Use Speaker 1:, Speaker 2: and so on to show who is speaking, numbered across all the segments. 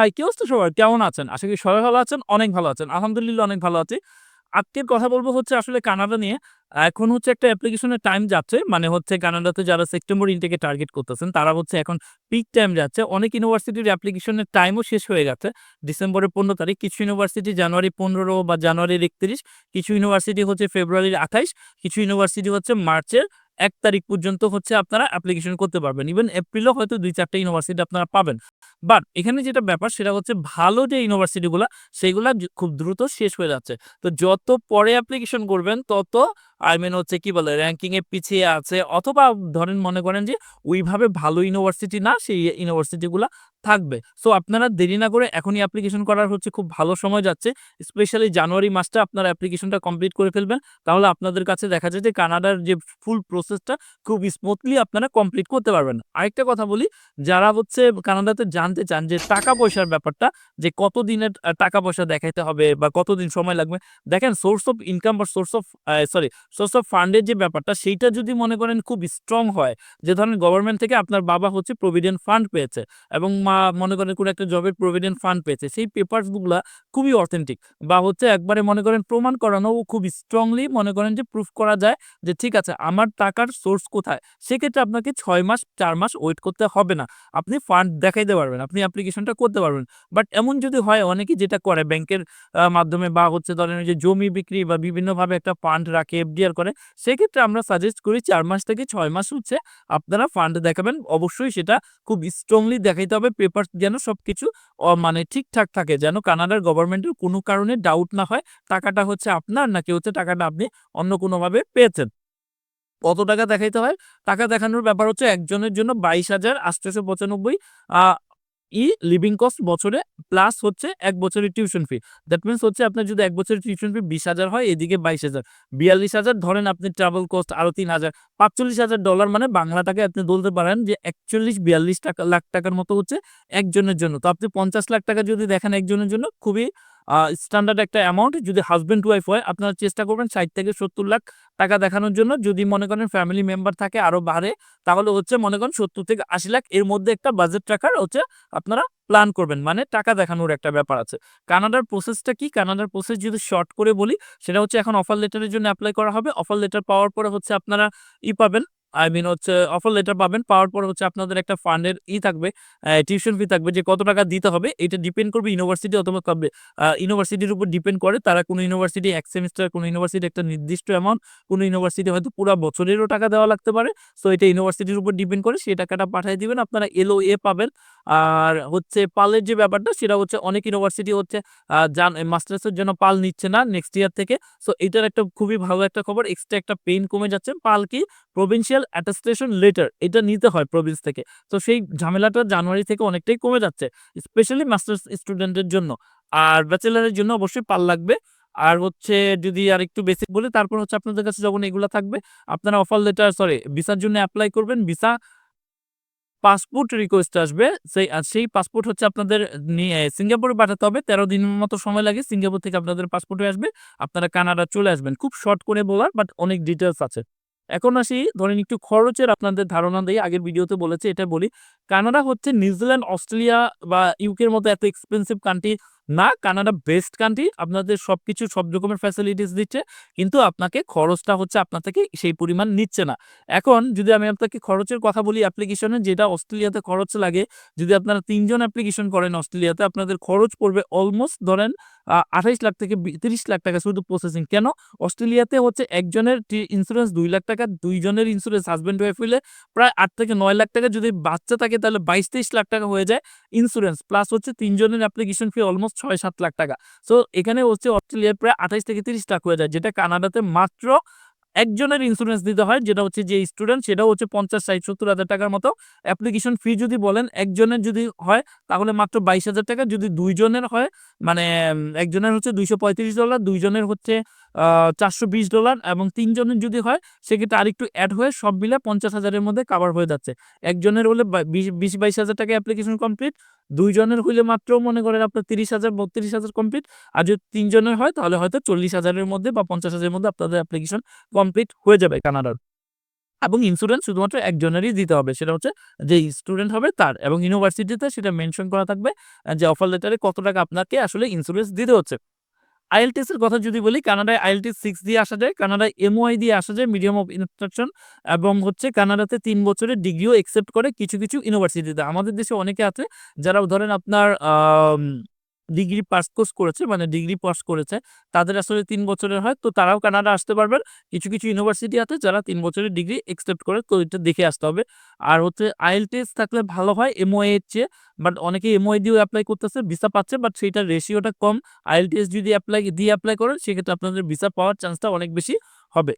Speaker 1: High কি অবস্থা সবার? কেমন আছেন? আশা করি সবাই ভালো আছেন, অনেক ভালো আছেন। আলহামদুলিল্লাহ, অনেক ভালো আছি। আজকের কথা বলব হচ্ছে আসলে কানাডা নিয়ে। এখন হচ্ছে একটা অ্যাপ্লিকেশনের টাইম যাচ্ছে। মানে হচ্ছে কানাডাতে যারা সেপ্টেম্বর ইনটেকে টার্গেট করতেছেন, তারা হচ্ছে এখন পিক টাইম যাচ্ছে। অনেক ইউনিভার্সিটির অ্যাপ্লিকেশনের টাইমও শেষ হয়ে গেছে। ডিসেম্বরের পনেরো তারিখ, কিছু ইউনিভার্সিটি জানুয়ারি পনেরো বা জানুয়ারির একত্রিশ, কিছু ইউনিভার্সিটি হচ্ছে ফেব্রুয়ারির আঠাইশ, কিছু ইউনিভার্সিটি হচ্ছে মার্চের এক তারিখ পর্যন্ত হচ্ছে আপনারা অ্যাপ্লিকেশন করতে পারবেন। ইভেন এপ্রিলও হয়তো দুই চারটে ইউনিভার্সিটি আপনারা পাবেন। বাট এখানে যেটা ব্যাপার, সেটা হচ্ছে ভালো যে ইউনিভার্সিটিগুলো সেইগুলো খুব দ্রুত শেষ হয়ে যাচ্ছে। তো যত পরে অ্যাপ্লিকেশন করবেন, তত আই মিন হচ্ছে কি বলে র্যাঙ্কিং এ পিছিয়ে আছে অথবা ধরেন মনে করেন যে ওইভাবে ভালো ইউনিভার্সিটি না সেই ইউনিভার্সিটিগুলো থাকবে। সো আপনারা দেরি না করে এখনই অ্যাপ্লিকেশন করার হচ্ছে খুব ভালো সময় যাচ্ছে। স্পেশালি জানুয়ারি মাসটা আপনারা অ্যাপ্লিকেশনটা কমপ্লিট করে ফেলবেন। তাহলে আপনাদের কাছে দেখা যায় যে কানাডার যে ফুল প্রসেসটা খুব স্মুথলি আপনারা কমপ্লিট করতে পারবেন। আরেকটা কথা বলি, যারা হচ্ছে কানাডাতে জানতে চান যে টাকা পয়সার ব্যাপারটা, যে কত দিনের টাকা পয়সা দেখাইতে হবে বা কতদিন সময় লাগবে, দেখেন সোর্স অফ ইনকাম বা source of sorry source of ফান্ডের যে ব্যাপারটা, সেইটা যদি মনে করেন খুব স্ট্রং হয়, যে ধরেন গভর্নমেন্ট থেকে আপনার বাবা হচ্ছে প্রভিডেন্ট ফান্ড পেয়েছে এবং মা মনে করেন কোনো একটা জবের প্রভিডেন্ট ফান্ড পেয়েছে, সেই পেপারসগুলো খুবই অথেন্টিক বা হচ্ছে একবারে মনে করেন প্রমাণ করানো ও খুব স্ট্রংলি মনে করেন যে প্রুফ করা যায় যে ঠিক আছে, আমার টাকার সোর্স কোথায়? সেক্ষেত্রে আপনাকে ছয় মাস, চার মাস ওয়েট করতে হবে না। আপনি ফান্ড দেখাইতে পারবেন, আপনি অ্যাপ্লিকেশনটা করতে পারবেন। বাট এমন যদি হয়, অনেকে যেটা করে ব্যাংকের মাধ্যমে বা হচ্ছে ধরেন যে জমি বিক্রি বা বিভিন্নভাবে একটা ফান্ড রাখে এফডিআর করে। সেক্ষেত্রে আমরা সাজেস্ট করি চার মাস থেকে ছয় মাস হচ্ছে আপনারা ফান্ড দেখাবেন। অবশ্যই সেটা খুব স্ট্রংলি দেখাইতে হবে। পেপার যেন সব কিছু মানে ঠিকঠাক থাকে, যেন কানাডার গভর্নমেন্টের কোনো কারণে ডাউট না হয়, টাকাটা হচ্ছে আপনার নাকি হচ্ছে টাকাটা আপনি অন্য কোনোভাবে পেয়েছেন। কত টাকা দেখাইতে হয়? টাকা দেখানোর ব্যাপার হচ্ছে একজনের জন্য বাইশ হাজার আটশোশো পঁচানব্বই ই লিভিং কস্ট বছরে প্লাস হচ্ছে এক বছরের টিউশন ফি দ্যাট মিনস হচ্ছে আপনার যদি এক বছরের টিউশন ফি বিশ হাজার হয়, এদিকে বাইশ হাজার। বিয়াল্লিশ হাজার, ধরেন আপনি ট্রাভেল কস্ট আরও তিন হাজার। পাঁচচল্লিশ হাজার ডলার মানে বাংলা টাকায় আপনি বলতে পারেন যে একচল্লিশ, বিয়াল্লিশ টাকা, লাখ টাকার মতো হচ্ছে একজনের জন্য। তো আপনি পঞ্চাশ লাখ টাকা যদি দেখেন একজনের জন্য, খুবই স্ট্যান্ডার্ড একটা অ্যামাউন্ট যদি হাজব্যান্ড ওয়াইফ হয়, আপনারা চেষ্টা করবেন ষাট থেকে সত্তর লাখ টাকা দেখানোর জন্য। যদি মনে করেন ফ্যামিলি মেম্বার থাকে আরও বাড়ে, তাহলে হচ্ছে মনে করেন সত্তর থেকে আশি লাখ এর মধ্যে একটা বাজেট রাখার হচ্ছে আপনারা প্ল্যান করবেন। মানে টাকা দেখানোর একটা ব্যাপার আছে। কানাডার প্রসেসটা কি? কানাডার প্রসেস যদি শর্ট করে বলি, সেটা হচ্ছে এখন অফার লেটারের জন্য অ্যাপ্লাই করা হবে। অফার লেটার পাওয়ার পরে হচ্ছে আপনারা ই পাবেন। আই মিন হচ্ছে অফার লেটার পাবেন। পাওয়ার পর হচ্ছে আপনাদের একটা ফান্ডের ই থাকবে টিউশন ফি থাকবে যে কত টাকা দিতে হবে। এটা ডিপেন্ড করবে ইউনিভার্সিটি অথবা ইউনিভার্সিটির উপর ডিপেন্ড করে। তারা কোনো ইউনিভার্সিটি এক সেমিস্টার কোনো ইউনিভার্সিটি একটা নির্দিষ্ট অ্যামাউন্ট কোনো ইউনিভার্সিটি হয়তো পুরো বছরেরও টাকা দেওয়া লাগতে পারে। সো এটা ইউনিভার্সিটির উপর ডিপেন্ড করে সেই টাকাটা পাঠিয়ে দিবেন। আপনারা এলও এ পাবেন। আর হচ্ছে পালের যে ব্যাপারটা, সেটা হচ্ছে অনেক ইউনিভার্সিটি হচ্ছে মাস্টার্সের জন্য পাল নিচ্ছে না নেক্সট ইয়ার থেকে। সো এটার একটা খুবই ভালো একটা খবর। এক্সট্রা একটা পেইন কমে যাচ্ছে। পাল কি প্রভিন্সিয়াল অ্যাটাস্টেশন লেটার এটা নিতে হয় প্রভিন্স থেকে। তো সেই ঝামেলাটা জানুয়ারি থেকে অনেকটাই কমে যাচ্ছে স্পেশালি মাস্টার্স স্টুডেন্টের জন্য। আর ব্যাচেলারের জন্য অবশ্যই পাল লাগবে। আর হচ্ছে যদি আর একটু বেসিক বলি, তারপর হচ্ছে আপনাদের কাছে যখন এগুলো থাকবে, আপনারা অফার লেটার সরি ভিসার জন্য অ্যাপ্লাই করবেন। ভিসা পাসপোর্ট রিকোয়েস্ট আসবে। সেই, আর সেই পাসপোর্ট হচ্ছে আপনাদের নিয়ে সিঙ্গাপুরে পাঠাতে হবে। তেরো দিনের মতো সময় লাগে সিঙ্গাপুর থেকে আপনাদের পাসপোর্টে আসবে। আপনারা কানাডা চলে আসবেন। খুব শর্ট করে বলার বাট অনেক ডিটেলস আছে। এখন আসি, ধরেন একটু খরচের আপনাদের ধারণা দিয়ে আগের ভিডিওতে বলেছে, এটা বলি। কানাডা হচ্ছে নিউজিল্যান্ড, অস্ট্রেলিয়া বা ইউকের মতো এত এক্সপেন্সিভ কান্ট্রি না, কানাডা বেস্ট কান্ট্রি আপনাদের সবকিছু সব রকমের ফ্যাসিলিটিস দিচ্ছে, কিন্তু আপনাকে খরচটা হচ্ছে আপনার থেকে সেই পরিমাণ নিচ্ছে না। এখন যদি আমি আপনাকে খরচের কথা বলি অ্যাপ্লিকেশনে যেটা অস্ট্রেলিয়াতে খরচ লাগে, যদি আপনারা তিনজন অ্যাপ্লিকেশন করেন অস্ট্রেলিয়াতে, আপনাদের খরচ পড়বে অলমোস্ট ধরেন আঠাইশ লাখ থেকে তিরিশ লাখ টাকা শুধু প্রসেসিং কেন? অস্ট্রেলিয়াতে হচ্ছে একজনের ইন্স্যুরেন্স দুই লাখ টাকা, দুইজনের ইন্স্যুরেন্স হাজব্যান্ড ওয়াইফ হইলে প্রায় আট থেকে নয় লাখ টাকা যদি বাচ্চা থাকে, তাহলে বাইশ তেইশ লাখ টাকা হয়ে যায় ইন্স্যুরেন্স প্লাস হচ্ছে তিনজনের অ্যাপ্লিকেশন ফি অলমোস্ট ছয় সাত লাখ টাকা। সো এখানে হচ্ছে অস্ট্রেলিয়ার প্রায় আঠাইশ থেকে তিরিশ লাখ হয়ে যায়, যেটা কানাডাতে মাত্র একজনের ইন্স্যুরেন্স দিতে হয়, যেটা হচ্ছে যে স্টুডেন্ট সেটা হচ্ছে পঞ্চাশ, ষাট, সত্তর হাজার টাকার মতো। অ্যাপ্লিকেশন ফি যদি বলেন, একজনের যদি হয়, তাহলে মাত্র বাইশ হাজার টাকা। যদি দুইজনের হয় মানে একজনের হচ্ছে দুইশো পঁয়ত্রিশ ডলার দুইজনের হচ্ছে চারশো বিশ ডলার এবং তিনজনের যদি হয়, সেক্ষেত্রে আরেকটু অ্যাড হয়ে সব মিলে পঞ্চাশ হাজারের মধ্যে কাভার হয়ে যাচ্ছে। একজনের হলে বিশ বিশ, বাইশ হাজার টাকা অ্যাপ্লিকেশন কমপ্লিট দুইজনের হইলে মাত্র মনে করেন আপনার তিরিশ হাজার, বত্রিশ হাজার কমপ্লিট আর যদি তিনজনের হয়, তাহলে হয়তো চল্লিশ হাজারের মধ্যে বা পঞ্চাশ হাজারের মধ্যে আপনাদের অ্যাপ্লিকেশন কমপ্লিট হয়ে যাবে কানাডার এবং ইন্স্যুরেন্স শুধুমাত্র একজনেরই দিতে হবে, সেটা হচ্ছে যে স্টুডেন্ট হবে তার এবং ইউনিভার্সিটিতে সেটা মেনশন করা থাকবে, যে অফার লেটারে কত টাকা আপনাকে আসলে ইন্স্যুরেন্স দিতে হচ্ছে। আইএলটিএস এর কথা যদি বলি, কানাডায় আইএলটিএস সিক্স দিয়ে আসা যায়, কানাডায় এমওআই দিয়ে আসা যায় মিডিয়াম অফ ইনস্ট্রাকশন এবং হচ্ছে কানাডাতে তিন বছরের ডিগ্রিও একসেপ্ট করে কিছু কিছু ইউনিভার্সিটিতে আমাদের দেশে অনেকে আছে, যারা ধরেন আপনার ডিগ্রি পাস কোর্স করেছে মানে ডিগ্রি পাস করেছে। তাদের আসলে তিন বছরের হয়, তো তারাও কানাডা আসতে পারবেন কিছু কিছু ইউনিভার্সিটি আছে যারা তিন বছরের ডিগ্রি একসেপ্ট করে, তো এটা দেখে আসতে হবে। আর হচ্ছে আইএলটিএস থাকলে ভালো হয় এমওআই এর চেয়ে। বাট অনেকে এমওআই দিয়েও অ্যাপ্লাই করতেছে ভিসা পাচ্ছে বাট সেইটার রেশিওটা কম। আইএলটিএস যদি অ্যাপ্লাই দিয়ে অ্যাপ্লাই করেন, সেক্ষেত্রে আপনাদের ভিসা পাওয়ার চান্সটা অনেক বেশি হবে।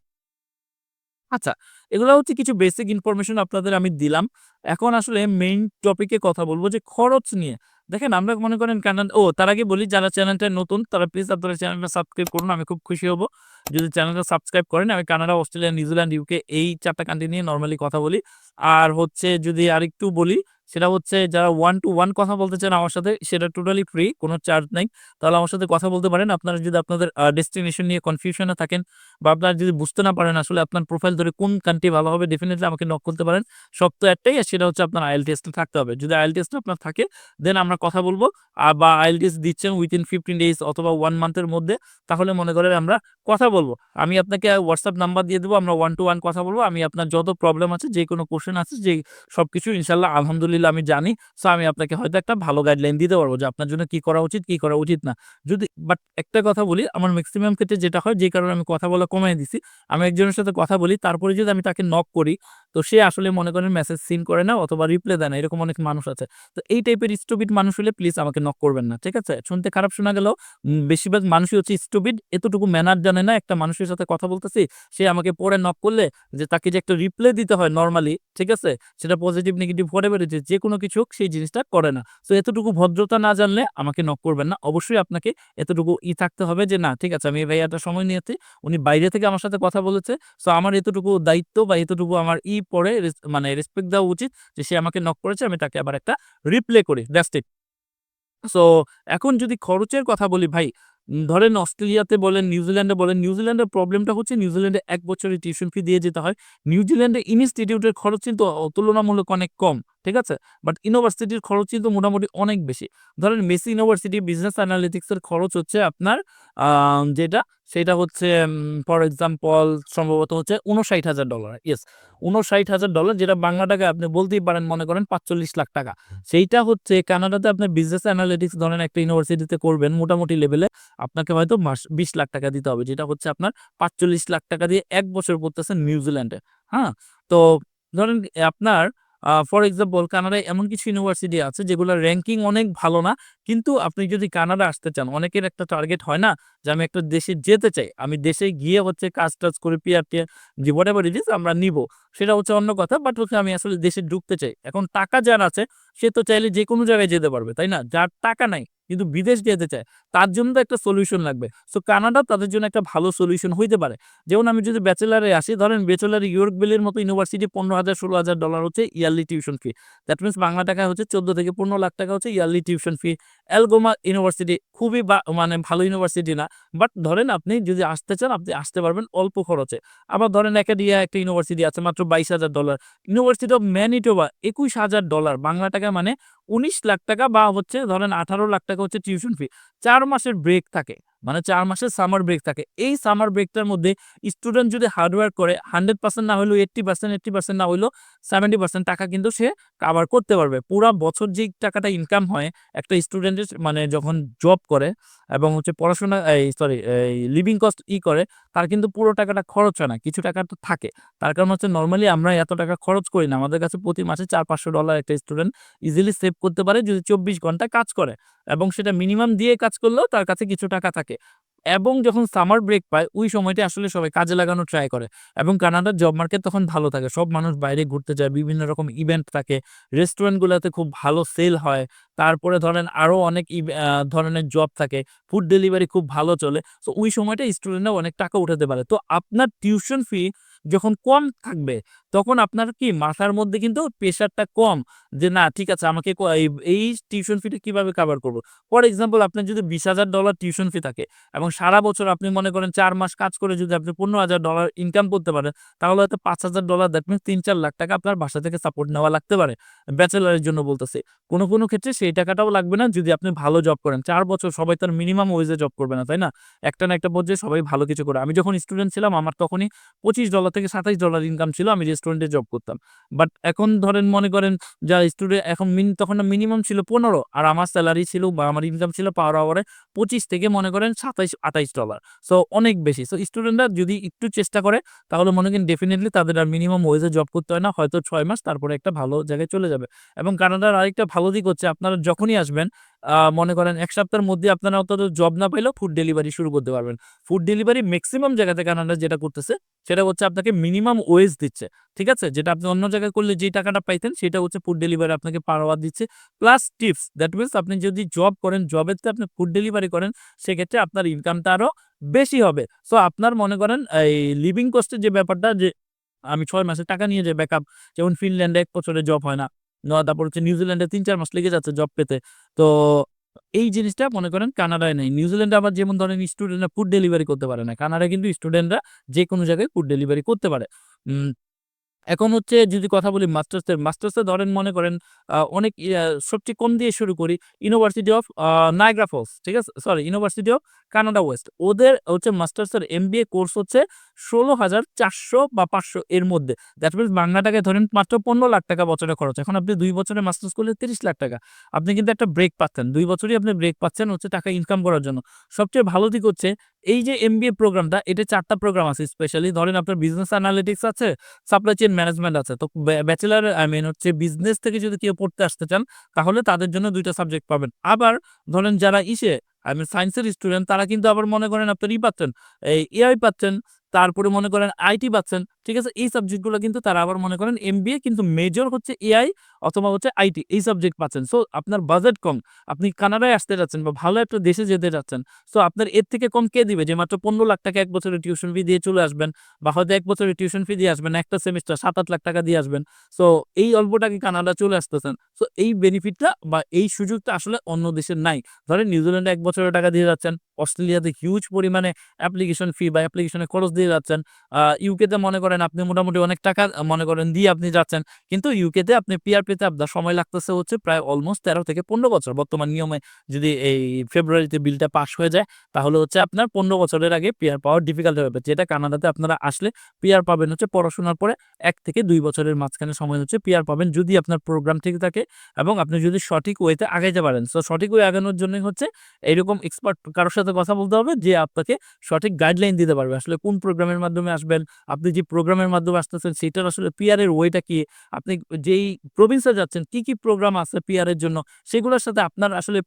Speaker 1: আচ্ছা এগুলো হচ্ছে কিছু বেসিক ইনফরমেশন আপনাদের আমি দিলাম। এখন আসলে মেইন টপিকে কথা বলব যে খরচ নিয়ে। দেখেন, আমরা মনে করেন কানাডা ও তার আগে বলি যারা চ্যানেলটা নতুন, তারা প্লিজ আপনারা চ্যানেলটা সাবস্ক্রাইব করুন, আমি খুব খুশি হব। যদি চ্যানেলটা সাবস্ক্রাইব করেন, আমি কানাডা, অস্ট্রেলিয়া, নিউজিল্যান্ড ইউকে এই চারটা কান্ট্রি নিয়ে নর্মালি কথা বলি। আর হচ্ছে যদি আরেকটু বলি সেটা হচ্ছে যারা ওয়ান টু ওয়ান কথা বলতে চান আমার সাথে, সেটা টোটালি ফ্রি কোনো চার্জ নাই। তাহলে আমার সাথে কথা বলতে পারেন। আপনারা যদি আপনাদের ডেস্টিনেশন নিয়ে কনফিউশনে থাকেন বা আপনারা যদি বুঝতে না পারেন আসলে আপনার প্রোফাইল ধরে কোন কান্ট্রি ভালো হবে ডেফিনেটলি আমাকে নক করতে পারেন। সব তো একটাই, আর সেটা হচ্ছে আপনার আইএল টেস্টটা থাকতে হবে। যদি আইএল টেস্টটা আপনার থাকে দেন আমরা কথা বলব। আর বা আইএল টেস্ট দিচ্ছেন উইথিন ফিফটিন ডেজ অথবা ওয়ান মান্থের মধ্যে, তাহলে মনে করেন আমরা কথা বলব। আমি আপনাকে হোয়াটসঅ্যাপ নাম্বার দিয়ে দেবো, আমরা ওয়ান টু ওয়ান কথা বলব। আমি আপনার যত প্রবলেম আছে যে কোনো কোশ্চেন আছে যে সব কিছু ইনশাল্লাহ আলহামদুলিল্লাহ আমি জানি। সো আমি আপনাকে হয়তো একটা ভালো গাইডলাইন দিতে পারব যে আপনার জন্য কি করা উচিত, কি করা উচিত না। যদি বাট একটা কথা বলি, আমার ম্যাক্সিমাম ক্ষেত্রে যেটা হয়, যে কারণে আমি কথা বলা কমাই দিছি। আমি একজনের সাথে কথা বলি, তারপরে যদি আমি তাকে নক করি, তো সে আসলে মনে করেন মেসেজ সিন করে না অথবা রিপ্লাই দেয় না, এরকম অনেক মানুষ আছে। তো এই টাইপের স্টুপিড মানুষ হলে প্লিজ আমাকে নক করবেন না, ঠিক আছে? শুনতে খারাপ শোনা গেলেও বেশিরভাগ মানুষই হচ্ছে স্টুপিড এতটুকু ম্যানার জানে না, একটা মানুষের সাথে কথা বলতেছি, সে আমাকে পরে নক করলে, যে তাকে যে একটা রিপ্লাই দিতে হয় নর্মালি ঠিক আছে? সেটা পজিটিভ নেগেটিভ করে বেরোচ্ছে যে কোনো কিছু হোক, সেই জিনিসটা করে না। তো এতটুকু ভদ্রতা না জানলে আমাকে নক করবেন না। অবশ্যই আপনাকে এতটুকু ই থাকতে হবে যে, না, ঠিক আছে, আমি এই ভাইয়াটা সময় নিয়েছি। উনি বাইরে থেকে আমার সাথে কথা বলেছে। সো আমার এতটুকু দায়িত্ব বা এতটুকু আমার ই পরে মানে রেসপেক্ট দেওয়া উচিত যে, সে আমাকে নক করেছে, আমি তাকে আবার একটা রিপ্লে করি। দ্যাটস ইট সো এখন যদি খরচের কথা বলি ভাই ধরেন অস্ট্রেলিয়াতে বলেন নিউজিল্যান্ডে বলেন নিউজিল্যান্ডের প্রবলেমটা হচ্ছে নিউজিল্যান্ডে এক বছরের টিউশন ফি দিয়ে যেতে হয়। নিউজিল্যান্ডে ইনস্টিটিউটের খরচ কিন্তু তুলনামূলক অনেক কম। ঠিক আছে? বাট ইউনিভার্সিটির খরচ কিন্তু মোটামুটি অনেক বেশি। ধরেন মেসি ইউনিভার্সিটি বিজনেস অ্যানালিটিক্সের খরচ হচ্ছে আপনার যেটা, সেটা হচ্ছে ফর এক্সাম্পল সম্ভবত হচ্ছে উনষাট হাজার ডলার ইয়েস উনষাট হাজার ডলার যেটা বাংলা টাকায় আপনি বলতেই পারেন, মনে করেন পাঁচচল্লিশ লাখ টাকা। সেইটা হচ্ছে কানাডাতে আপনি বিজনেস অ্যানালিটিক্স ধরেন একটা ইউনিভার্সিটিতে করবেন, মোটামুটি লেভেলে আপনাকে হয়তো মাস, বিশ লাখ টাকা দিতে হবে, যেটা হচ্ছে আপনার পাঁচচল্লিশ লাখ টাকা দিয়ে এক বছর পড়তেছেন নিউজিল্যান্ডে। হ্যাঁ? তো ধরেন আপনার ফর এক্সাম্পল, কানাডায় এমন কিছু ইউনিভার্সিটি আছে যেগুলো র্যাঙ্কিং অনেক ভালো না। কিন্তু আপনি যদি কানাডা আসতে চান, অনেকের একটা টার্গেট হয় না যে আমি একটা দেশে যেতে চাই। আমি দেশে গিয়ে হচ্ছে কাজ টাজ করে পিয়ার টিয়ার ইট ইজ আমরা নিব। সেটা হচ্ছে অন্য কথা বাট হচ্ছে আমি আসলে দেশে ঢুকতে চাই। এখন টাকা যার আছে, সে তো চাইলে যে কোনো জায়গায় যেতে পারবে, তাই না? যার টাকা নাই কিন্তু বিদেশ যেতে চায়, তার জন্য তো একটা সলিউশন লাগবে। সো কানাডা তাদের জন্য একটা ভালো সলিউশন হইতে পারে। যেমন আমি যদি ব্যাচেলারে আসি, ধরেন ব্যাচেলার ইউরোপ বিলের মতো ইউনিভার্সিটি পনেরো হাজার, ষোলো হাজার ডলার হচ্ছে yearly tuition fee that means Bangla টাকা হচ্ছে চোদ্দ থেকে পনেরো লাখ টাকা হচ্ছে yearly tuition fee Algoma University খুবই মানে ভালো ইউনিভার্সিটি না বাট ধরেন আপনি যদি আসতে চান, আপনি আসতে পারবেন অল্প খরচে। আবার ধরেন একাডিয়া একটা ইউনিভার্সিটি আছে, মাত্র বাইশ হাজার ডলার ইউনিভার্সিটি অফ ম্যানিটোবা একুশ হাজার ডলার বাংলা টাকা মানে উনিশ লাখ টাকা বা হচ্ছে ধরেন আঠারো লাখ টাকা হচ্ছে টিউশন ফি চার মাসের ব্রেক থাকে। মানে চার মাসের সামার ব্রেক থাকে। এই সামার ব্রেকটার মধ্যে স্টুডেন্ট যদি হার্ডওয়ার্ক করে হান্ড্রেড পার্সেন্ট না হলেও এইট্টি পার্সেন্ট এইট্টি পার্সেন্ট না হলেও সেভেন্টি পার্সেন্ট টাকা কিন্তু সে কাভার করতে পারবে। পুরা বছর যে টাকাটা ইনকাম হয়, একটা স্টুডেন্টের মানে যখন জব করে এবং হচ্ছে পড়াশোনা, এই সরি এই লিভিং কস্ট ই করে, তার কিন্তু পুরো টাকাটা খরচ হয় না, কিছু টাকা তো থাকে। তার কারণ হচ্ছে নর্মালি আমরা এত টাকা খরচ করি না। আমাদের কাছে প্রতি মাসে চার, পাঁচশো ডলার একটা স্টুডেন্ট ইজিলি সেভ করতে পারে যদি চব্বিশ ঘণ্টা কাজ করে এবং সেটা মিনিমাম দিয়ে কাজ করলেও তার কাছে কিছু টাকা থাকে। এবং যখন সামার ব্রেক পায়, ওই সময়টা আসলে সবাই কাজে লাগানো ট্রাই করে। এবং কানাডার জব মার্কেট তখন ভালো থাকে। সব মানুষ বাইরে ঘুরতে যায়, বিভিন্ন রকম ইভেন্ট থাকে। রেস্টুরেন্টগুলোতে খুব ভালো সেল হয়। তারপরে ধরেন আরও অনেক ধরনের জব থাকে। ফুড ডেলিভারি খুব ভালো চলে। তো ওই সময়টা স্টুডেন্টরা অনেক টাকা উঠাতে পারে। তো আপনার টিউশন ফি যখন কম থাকবে তখন আপনার কি মাথার মধ্যে কিন্তু প্রেশারটা কম যে, না, ঠিক আছে, আমাকে এই- টিউশন ফিটা কীভাবে কাভার করব? ফর এক্সাম্পল আপনার যদি বিশ হাজার ডলার টিউশন ফি থাকে এবং সারা বছর আপনি মনে করেন চার মাস কাজ করে যদি আপনি পনেরো হাজার ডলার ইনকাম করতে পারেন, তাহলে হয়তো পাঁচ হাজার ডলার দ্যাট মিনস তিন চার লাখ টাকা আপনার বাসা থেকে সাপোর্ট নেওয়া লাগতে পারে। ব্যাচেলারের জন্য বলতেছে। কোনো কোনো ক্ষেত্রে সেই টাকাটাও লাগবে না যদি আপনি ভালো জব করেন। চার বছর সবাই তার মিনিমাম ওয়েজে জব করবে না, তাই না? একটা না একটা পর্যায়ে সবাই ভালো কিছু করে। আমি যখন স্টুডেন্ট ছিলাম, আমার তখনই পঁচিশ ডলার থেকে সাতাইশ ডলার ইনকাম ছিল। আমি রেস্টুরেন্টে জব করতাম। বাট এখন ধরেন মনে করেন, যা স্টুডেন্ট এখন তখন মিনিমাম ছিল পনেরো, আর আমার স্যালারি ছিল বা আমার ইনকাম ছিল পাওয়ার আওয়ারে পঁচিশ থেকে মনে করেন সাতাইশ, আঠাইশ ডলার সো অনেক বেশি। সো স্টুডেন্টরা যদি একটু চেষ্টা করে, তাহলে মনে করেন ডেফিনেটলি তাদের আর মিনিমাম ওয়েজে জব করতে হয় না, হয়তো ছয় মাস, তারপরে একটা ভালো জায়গায় চলে যাবে। এবং কানাডার আরেকটা ভালো দিক হচ্ছে, আপনারা যখনই আসবেন মনে করেন এক সপ্তাহের মধ্যে আপনারা অন্তত জব না পাইলেও ফুড ডেলিভারি শুরু করতে পারবেন। ফুড ডেলিভারি ম্যাক্সিমাম জায়গাতে কানাডা যেটা করতেছে সেটা হচ্ছে আপনাকে মিনিমাম ওয়েজ দিচ্ছে, ঠিক আছে? যেটা আপনি অন্য জায়গায় করলে যে টাকাটা পাইতেন সেটা হচ্ছে ফুড ডেলিভারি আপনাকে পার আওয়ার দিচ্ছে প্লাস টিপস দ্যাট মিনস আপনি যদি জব করেন জবেতে আপনি ফুড ডেলিভারি করেন, সেক্ষেত্রে আপনার ইনকামটা আরও বেশি হবে। সো আপনার মনে করেন, এই লিভিং কস্টের যে ব্যাপারটা, যে আমি ছয় মাসে টাকা নিয়ে যাই ব্যাকআপ যেমন ফিনল্যান্ডে এক বছরে জব হয় ন- তারপর হচ্ছে নিউজিল্যান্ডে তিন, চার মাস লেগে যাচ্ছে জব পেতে। তো এই জিনিসটা মনে করেন কানাডায় নেই। নিউজিল্যান্ডে আবার যেমন ধরেন স্টুডেন্টরা ফুড ডেলিভারি করতে পারে না। কানাডায় কিন্তু স্টুডেন্টরা যে কোনো জায়গায় ফুড ডেলিভারি করতে পারে। এখন হচ্ছে যদি কথা বলি মাস্টার্সের, মাস্টার্সে ধরেন মনে করেন অনেক সবচেয়ে কম দিয়ে শুরু করি ইউনিভার্সিটি অফ নাইগ্রা ফলস ঠিক আছে? Sorry university of Canada West ওদের হচ্ছে মাস্টার্সের এমবিএ কোর্স হচ্ছে ষোলো হাজার চারশো বা পাঁচশো এর মধ্যে। দ্যাট মিনস বাংলা টাকায় ধরেন মাত্র পনেরো লাখ টাকা বছরে খরচ। এখন আপনি দুই বছরে মাস্টার্স করলে তিরিশ লাখ টাকা। আপনি কিন্তু একটা ব্রেক পাচ্ছেন। দুই বছরই আপনি ব্রেক পাচ্ছেন হচ্ছে টাকা ইনকাম করার জন্য। সবচেয়ে ভালো দিক হচ্ছে এই যে এমবিএ প্রোগ্রামটা এটা চারটা প্রোগ্রাম আছে স্পেশালি ধরেন আপনার বিজনেস অ্যানালিটিক্স আছে সাপ্লাই চেন ম্যানেজমেন্ট আছে, তো ব্যাচেলার আই মিন হচ্ছে বিজনেস থেকে যদি কেউ পড়তে আসতে চান, তাহলে তাদের জন্য দুইটা সাবজেক্ট পাবেন। আবার ধরেন যারা ইসে আই মিন সায়েন্সের স্টুডেন্ট তারা কিন্তু আবার মনে করেন আপনার ই পাচ্ছেন, এই এআই পাচ্ছেন তারপরে মনে করেন আইটি পাচ্ছেন, ঠিক আছে? এই সাবজেক্টগুলো কিন্তু তারা আবার মনে করেন এমবিএ কিন্তু মেজর হচ্ছে এআই অথবা হচ্ছে আইটি, এই সাবজেক্ট পাচ্ছেন। সো আপনার বাজেট কম, আপনি কানাডায় আসতে যাচ্ছেন বা ভালো একটা দেশে যেতে যাচ্ছেন সো আপনার এর থেকে কম কে দিবে? যে মাত্র পনেরো লাখ টাকা এক বছরের টিউশন ফি দিয়ে চলে আসবেন বা হয়তো এক বছরের টিউশন ফি দিয়ে আসবেন, একটা সেমিস্টার সাত আট লাখ টাকা দিয়ে আসবেন। সো এই অল্প টাকা কানাডা চলে আসতেছেন। সো এই বেনিফিটটা বা এই সুযোগটা আসলে অন্য দেশের নাই। ধরেন নিউজিল্যান্ডে এক বছরের টাকা দিয়ে যাচ্ছেন, অস্ট্রেলিয়াতে হিউজ পরিমাণে অ্যাপ্লিকেশন ফি বা অ্যাপ্লিকেশনের খরচ দিয়ে যাচ্ছেন। ইউকেতে মনে করেন আপনি মোটামুটি অনেক টাকা মনে করেন দিয়ে আপনি যাচ্ছেন। কিন্তু ইউকেতে আপনি পিআর পেতে আপনার সময় লাগতেছে হচ্ছে প্রায় অলমোস্ট তেরো থেকে পনেরো বছর। বর্তমান নিয়মে যদি এই ফেব্রুয়ারিতে বিলটা পাস হয়ে যায়, তাহলে হচ্ছে আপনার পনেরো বছরের আগে পিআর পাওয়ার ডিফিকাল্ট হবে যেটা কানাডাতে আপনারা আসলে পিআর পাবেন হচ্ছে পড়াশোনার পরে এক থেকে দুই বছরের মাঝখানে সময় হচ্ছে পিআর পাবেন যদি আপনার প্রোগ্রাম ঠিক থাকে এবং আপনি যদি সঠিক ওয়েতে আগাইতে পারেন। সো সঠিক ওয়ে আগানোর জন্য হচ্ছে এইরকম এক্সপার্ট কারোর সাথে কথা বলতে হবে যে আপনাকে সঠিক গাইডলাইন দিতে পারবে। আসলে কোন প্রোগ্রামের মাধ্যমে আসবেন। আপনি যে প্রোগ্রামের মাধ্যমে আসতেছেন, সেটার আসলে পিআর এর ওয়েটা কি? আপনি যেই প্রভিন্সে যাচ্ছেন, কি কি প্রোগ্রাম আছে পিআর এর জন্য? সেগুলোর সাথে আপনার আসলে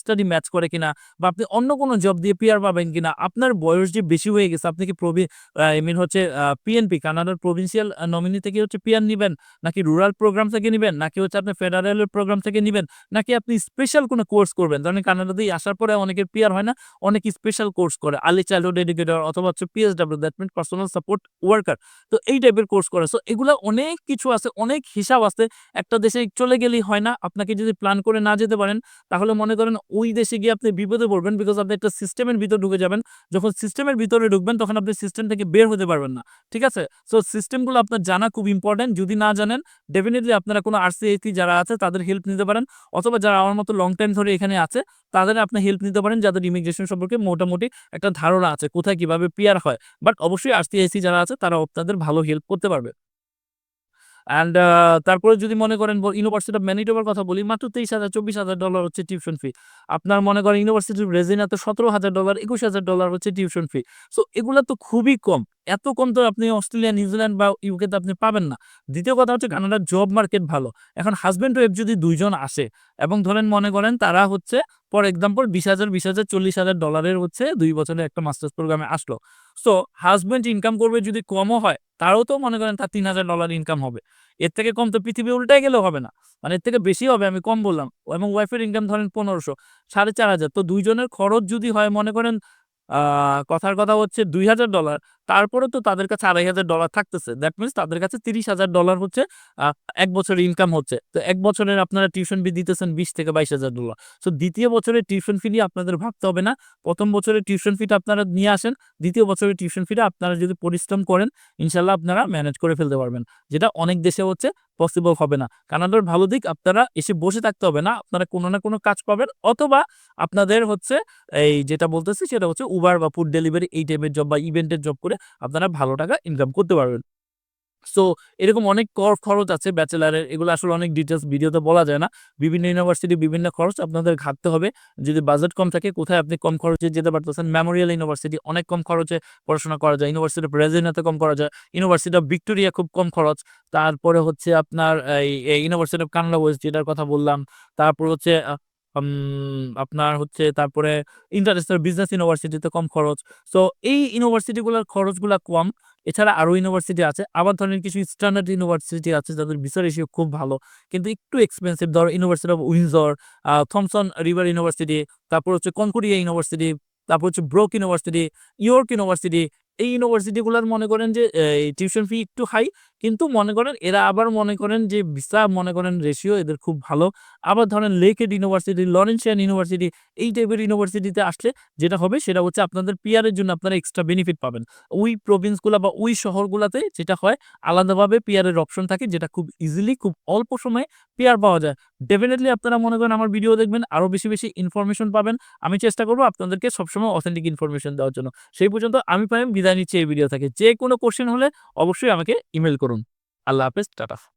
Speaker 1: স্টাডি ম্যাচ করে কিনা? বা আপনি অন্য কোনো জব দিয়ে পিআর পাবেন কিনা? আপনার বয়স যে বেশি হয়ে গেছে, আপনি কি প্রবি আই মিন হচ্ছে পিএনপি কানাডার প্রভিন্সিয়াল নমিনি থেকে হচ্ছে পিআর নিবেন? নাকি রুরাল প্রোগ্রাম থেকে নিবেন? নাকি হচ্ছে আপনি ফেডারেলের প্রোগ্রাম থেকে নিবেন? নাকি আপনি স্পেশাল কোনো কোর্স করবেন? ধরেন কানাডাতেই আসার পরে অনেকের পিআর হয় না, অনেক স্পেশাল কোর্স করে। আর্লি চাইল্ডহুড এডুকেটর অথবা হচ্ছে PSW mean personal support worker তো এই টাইপের কোর্স করে। সো এগুলো অনেক কিছু আছে, অনেক হিসাব আছে। একটা দেশে চলে গেলেই হয় না। আপনাকে যদি প্ল্যান করে না যেতে পারেন, তাহলে মনে করেন ওই দেশে গিয়ে আপনি বিপদে পড়বেন বিকজ আপনি একটা সিস্টেমের ভিতর ঢুকে যাবেন। যখন সিস্টেমের ভিতরে ঢুকবেন, তখন আপনি সিস্টেম থেকে বের হতে পারবেন না। ঠিক আছে? সো সিস্টেমগুলো আপনার জানা খুব ইম্পর্টেন্ট যদি না জানেন ডেফিনেটলি আপনারা কোনো আরসিআইটি যারা আছে, তাদের হেল্প নিতে পারেন। অথবা যারা আমার মতো লং টাইম ধরে এখানে আছে, তাদের আপনি হেল্প নিতে পারেন, যাদের ইমিগ্রেশন সম্পর্কে মোটামুটি একটা ধারণা আছে, কোথায় কীভাবে পিয়ার হয়। বাট অবশ্যই আরসিআইসি যারা আছে তারা আপনাদের ভালো হেল্প করতে পারবে। অ্যান্ড তারপরে যদি মনে করেন ইউনিভার্সিটি অফ ম্যানিটোবার কথা বলি, মাত্র তেইশ হাজার, চব্বিশ হাজার ডলার হচ্ছে টিউশন ফি আপনার মনে করেন ইউনিভার্সিটি অফ রেজিনাতে সতেরো হাজার ডলার একুশ হাজার ডলার হচ্ছে টিউশন ফি সো এগুলো তো খুবই কম। এত কম তো আপনি অস্ট্রেলিয়া নিউজিল্যান্ড বা ইউকেতে আপনি পাবেন না। দ্বিতীয় কথা হচ্ছে কানাডার জব মার্কেট ভালো। এখন হাজব্যান্ড ওয়েব যদি দুইজন আসে এবং ধরেন মনে করেন তারা হচ্ছে ফর এক্সাম্পল বিশ হাজার বিশ হাজার, চল্লিশ হাজার ডলারের হচ্ছে দুই বছরের একটা মাস্টার্স প্রোগ্রামে আসলো। সো হাজব্যান্ড ইনকাম করবে যদি কমও হয় তারও তো মনে করেন তার তিন হাজার ডলার ইনকাম হবে। এর থেকে কম তো পৃথিবী উল্টাই গেলেও হবে না। মানে এর থেকে বেশি হবে আমি কম বললাম। এবং ওয়াইফের ইনকাম ধরেন পনেরোশো, সাড়ে চার হাজার। তো দুইজনের খরচ যদি হয় মনে করেন কথার কথা হচ্ছে দুই হাজার ডলার। তারপরে তো তাদের কাছে আড়াই হাজার ডলার থাকতেছে। দ্যাট মিনস তাদের কাছে তিরিশ হাজার ডলার হচ্ছে এক বছরের ইনকাম হচ্ছে। তো এক বছরের আপনারা টিউশন ফি দিতেছেন বিশ থেকে বাইশ হাজার ডলার। তো দ্বিতীয় বছরের টিউশন ফি নিয়ে আপনাদের ভাবতে হবে না। প্রথম বছরের টিউশন ফিটা আপনারা নিয়ে আসেন। দ্বিতীয় বছরের টিউশন ফিটা আপনারা যদি পরিশ্রম করেন, ইনশাল্লাহ আপনারা ম্যানেজ করে ফেলতে পারবেন। যেটা অনেক দেশে হচ্ছে পসিবল হবে না। কানাডার ভালো দিক, আপনারা এসে বসে থাকতে হবে না, আপনারা কোনো না কোনো কাজ পাবেন, অথবা আপনাদের হচ্ছে এই যেটা বলতেছি সেটা হচ্ছে উবার বা ফুড ডেলিভারি এই টাইপের জব বা ইভেন্টের জব করে আপনারা ভালো টাকা ইনকাম করতে পারবেন। সো এরকম অনেক খরচ আছে ব্যাচেলারের এগুলো আসলে অনেক ডিটেলস ভিডিওতে বলা যায় না। বিভিন্ন ইউনিভার্সিটি বিভিন্ন খরচ আপনাদের ঘাটতে হবে। যদি বাজেট কম থাকে, কোথায় আপনি কম খরচে যেতে পারতেছেন? মেমোরিয়াল ইউনিভার্সিটি অনেক কম খরচে পড়াশোনা করা যায়। ইউনিভার্সিটি অফ রেজিনাতে কম করা যায় ইউনিভার্সিটি অফ ভিক্টোরিয়া খুব কম খরচ। তারপরে হচ্ছে আপনার এই ইউনিভার্সিটি অফ কানাডা ওয়েস্ট যেটার কথা বললাম। তারপর হচ্ছে উম, আপনার হচ্ছে তারপরে ইন্টারন্যাশনাল বিজনেস ইউনিভার্সিটিতে কম খরচ। সো এই ইউনিভার্সিটিগুলোর খরচগুলো কম। এছাড়া আরও ইউনিভার্সিটি আছে। আবার ধরেন কিছু স্ট্যান্ডার্ড ইউনিভার্সিটি আছে যাদের ভিসা রেশিও খুব ভালো। কিন্তু একটু এক্সপেন্সিভ ধরো university of Windsor Thompson River University তারপর হচ্ছে কনকোরিয়া ইউনিভার্সিটি তারপর হচ্ছে ব্রোক ইউনিভার্সিটি ইয়র্ক ইউনিভার্সিটি এই ইউনিভার্সিটিগুলোর মনে করেন যে টিউশন ফি একটু হাই কিন্তু মনে করেন এরা আবার মনে করেন যে ভিসা মনে করেন রেশিও এদের খুব ভালো। আবার ধরেন লেকেড ইউনিভার্সিটি লরেন্সিয়ান ইউনিভার্সিটি এই টাইপের ইউনিভার্সিটিতে আসলে যেটা হবে সেটা হচ্ছে আপনাদের পিয়ারের জন্য আপনারা এক্সট্রা বেনিফিট পাবেন। ওই প্রভিন্সগুলো বা ওই শহরগুলোতে যেটা হয়, আলাদাভাবে পিয়ারের অপশন থাকে যেটা খুব ইজিলি খুব অল্প সময়ে পেয়ার পাওয়া যায়। ডেফিনেটলি আপনারা মনে করেন আমার ভিডিও দেখবেন আরও বেশি বেশি ইনফরমেশন পাবেন। আমি চেষ্টা করব আপনাদেরকে সবসময় অথেন্টিক ইনফরমেশন দেওয়ার জন্য। সেই পর্যন্ত আমি পাই বিদায় নিচ্ছি এই ভিডিও থেকে। যে কোনো কোশ্চেন হলে অবশ্যই আমাকে ইমেল করুন। আল্লাহ হাফেজ, টাটা।